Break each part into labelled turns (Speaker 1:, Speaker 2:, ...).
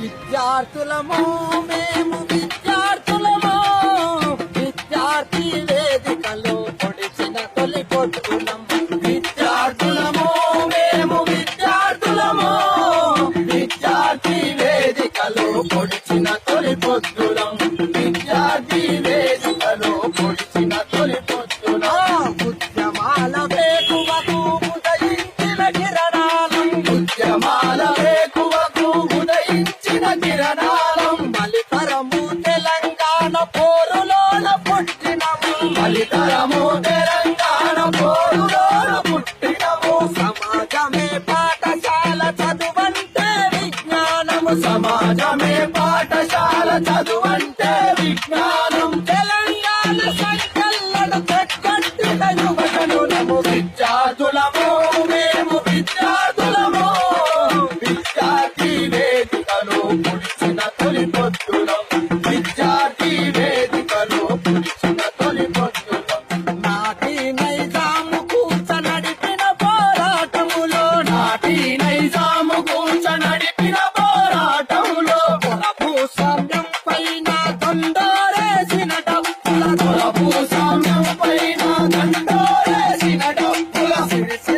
Speaker 1: విద్యార్థులము మేము విద్య la voz. Seriously.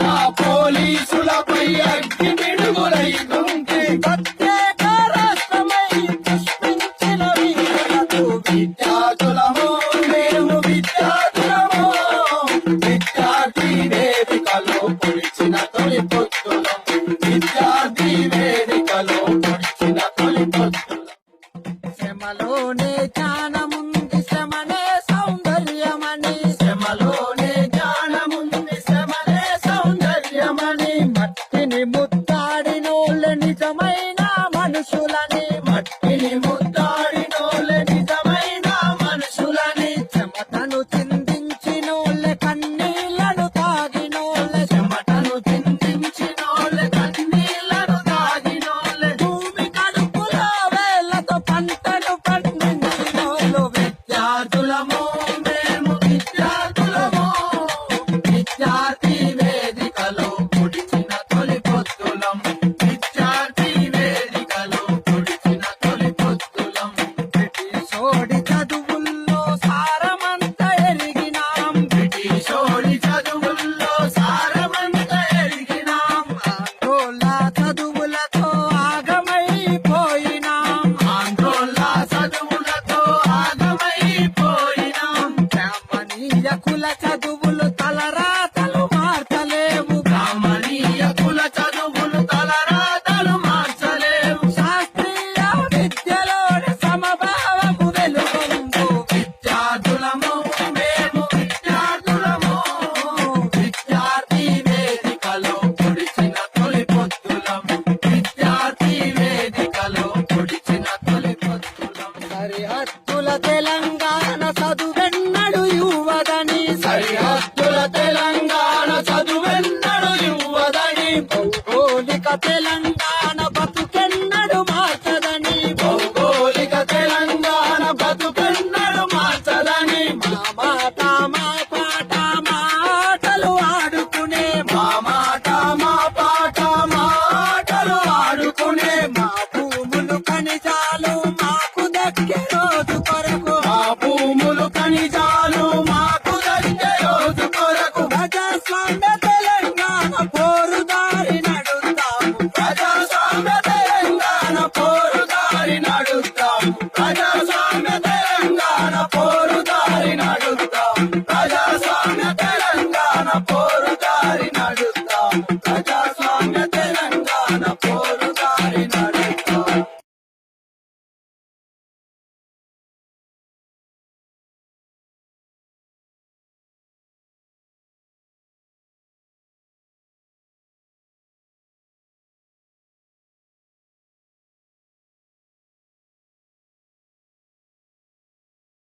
Speaker 1: మా పోలీసులపై అగ్గి పిడుగులై దుంకి ప్రత్యేక రాష్ట్రమై పుష్పించిన వీరులకు విద్యార్థి వేదికలో పొడిచిన తొలి
Speaker 2: పొత్తు చదువులు తలరాతలు సరిహద్దుల తెలంగాణ చదువెన్నడు యువదని భౌగోళిక తెలంగాణ బతుకెన్నడు మార్చదని
Speaker 1: భౌగోళిక తెలంగాణ బతుకెన్నడు మార్చదని
Speaker 2: మా మాట మా పాట మాటలు ఆడుకునే.
Speaker 1: మా మాట మా పాట మాటలు ఆడుకునే.
Speaker 2: మా భూములు కనిజాలు మాకు దక్కే రోజు కొరకు.
Speaker 1: మా భూములు కనిజాలు